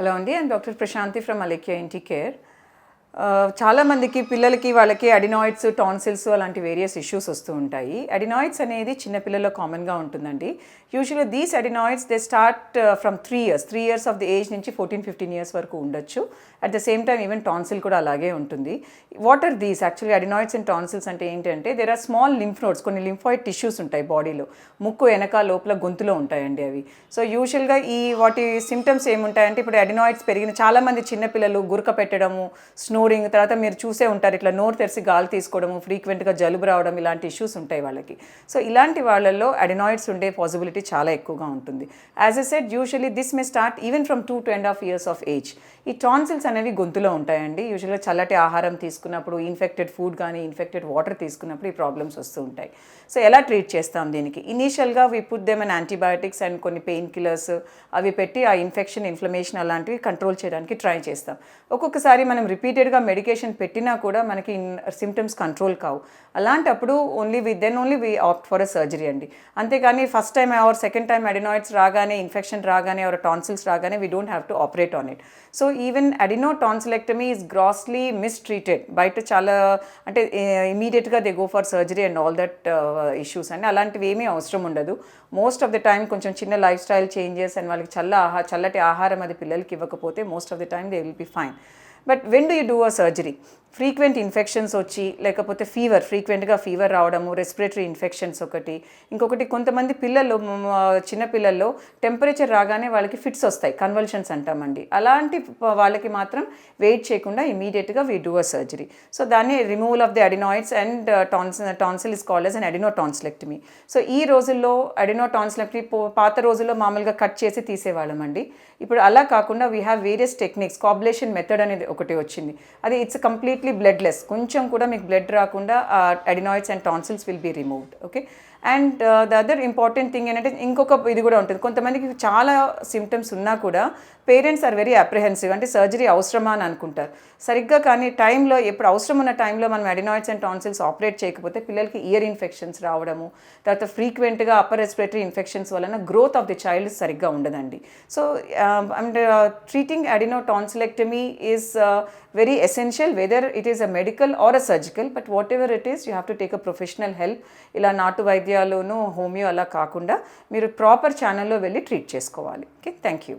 Hello అండి and doctor Prashanthi from Alekhya ENT care చాలామందికి పిల్లలకి వాళ్ళకి అడినాయిడ్స్ టాన్సిల్స్ అలాంటి వేరియస్ ఇష్యూస్ వస్తూ ఉంటాయి. అడినాయిడ్స్ అనేది చిన్నపిల్లల్లో కామన్గా ఉంటుందండి. యూజువల్గా these adenoids they start from three years three years of the age నుంచి ఫోర్టీన్ ఫిఫ్టీన్ ఇయర్స్ వరకు ఉండొచ్చు. At the same time even tonsil కూడా అలాగే ఉంటుంది. What are these actually adenoids and tonsils అంటే ఏంటంటే there are small lymph nodes కొన్ని lymphoid tissues ఉంటాయి బాడీలో ముక్కు వెనక లోపల గొంతులో ఉంటాయండి అవి. సో యూజువల్గా ఈ వాటి సిమ్టమ్స్ ఏముంటాయంటే ఇప్పుడు అడినాయిడ్స్ పెరిగిన చాలామంది చిన్నపిల్లలు గురక పెట్టడము స్నో స్నోరింగ్ తర్వాత మీరు చూసే ఉంటారు ఇట్లా నోరు తెరిచి గాలి తీసుకోవడము ఫ్రీక్వెంట్గా జలుబు రావడం ఇలాంటి ఇష్యూస్ ఉంటాయి వాళ్ళకి. సో ఇలాంటి వాళ్ళల్లో అడినాయిడ్స్ ఉండే పాసిబిలిటీ చాలా ఎక్కువగా ఉంటుంది. As a set usually this may start even from two to and half years of age ఈ టాన్సిల్స్ అనేవి గొంతులో ఉంటాయండి. యూజువల్గా చల్లటి ఆహారం తీసుకున్నప్పుడు ఇన్ఫెక్టెడ్ ఫుడ్ కానీ ఇన్ఫెక్టెడ్ వాటర్ తీసుకున్నప్పుడు ఈ ప్రాబ్లమ్స్ వస్తూ ఉంటాయి. సో ఎలా ట్రీట్ చేస్తాం దీనికి? ఇనీషియల్గా we put them and antibiotics and కొన్ని పెయిన్ కిల్లర్స్ అవి పెట్టి ఆ ఇన్ఫెక్షన్ ఇన్ఫ్లమేషన్ అలాంటివి కంట్రోల్ చేయడానికి ట్రై చేస్తాం. ఒక్కొక్కసారి మనం రిపీటెడ్ రిపీటెడ్గా మెడికేషన్ పెట్టినా కూడా మనకి సిమ్టమ్స్ కంట్రోల్ కావు. అలాంటప్పుడు only we then only we opt for a surgery అండి. అంతేకాని first time or second time adenoids రాగానే ఇన్ఫెక్షన్ రాగానే ఆర్ టాన్సిల్స్ రాగానే we don't have to operate on it so even adenotonsillectomy is grossly mistreated బయట చాలా అంటే ఇమీడియట్గా they go for surgery and all that issues అండి. అలాంటివి ఏమీ అవసరం ఉండదు. మోస్ట్ ఆఫ్ ద టైం కొంచెం చిన్న లైఫ్ స్టైల్ చేంజెస్ అండ్ వాళ్ళకి చల్ల ఆహా చల్లటి ఆహారం అది పిల్లలకి ఇవ్వకపోతే most of the time they will be fine but when do you do a surgery frequent infections వచ్చి లేకపోతే ఫీవర్ ఫ్రీక్వెంట్గా ఫీవర్ రావడము రెస్పిరేటరీ ఇన్ఫెక్షన్స్ ఒకటి. ఇంకొకటి కొంతమంది పిల్లలు చిన్నపిల్లల్లో చిన్న పిల్లల్లో టెంపరేచర్ రాగానే వాళ్ళకి ఫిట్స్ వస్తాయి కన్వల్షన్స్ అంటామండి. అలాంటి వాళ్ళకి మాత్రం వెయిట్ చేయకుండా ఇమీడియట్గా we do a surgery so దాన్ని removal of the adenoids and tons tonsil is called as adenotonsillectomy so ఈ రోజుల్లో అడినో టాన్సిలెక్టమీ పాత రోజుల్లో మామూలుగా కట్ చేసి తీసేవాళ్ళం అండి ఇప్పుడు అలా కాకుండా we have various techniques coblation method అనేది ఒకటి వచ్చింది. అది ఇట్స్ కంప్లీట్ కంప్లీట్లీ బ్లడ్లెస్ కొంచెం కూడా మీకు బ్లడ్ రాకుండా adenoids and tonsils will be removed okay and the other important thing ఏంటంటే ఇంకొక ఇది కూడా ఉంటుంది. కొంతమందికి చాలా సిమ్టమ్స్ ఉన్నా కూడా పేరెంట్స్ ఆర్ వెరీ అప్రిహెన్సివ్ అంటే సర్జరీ అవసరమా అని అనుకుంటారు. సరిగ్గా కానీ టైంలో ఎప్పుడు అవసరం ఉన్న టైంలో మనం అడినాయిడ్స్ అండ్ టాన్సిల్స్ ఆపరేట్ చేయకపోతే పిల్లలకి ఇయర్ ఇన్ఫెక్షన్స్ రావడము తర్వాత ఫ్రీక్వెంట్గా అప్పర్ రెస్పిరేటరీ ఇన్ఫెక్షన్స్ వలన గ్రోత్ ఆఫ్ ది చైల్డ్ సరిగ్గా ఉండదండి. So and treating adenotonsillectomy is very essential whether it is a medical or a surgical but whatever it is you have to take a professional help ఇలా నాటు వైద్యాలును homeo అలా కాకుండా మీరు proper ఛానల్లో వెళ్ళి treat చేసుకోవాలి. Okay thank you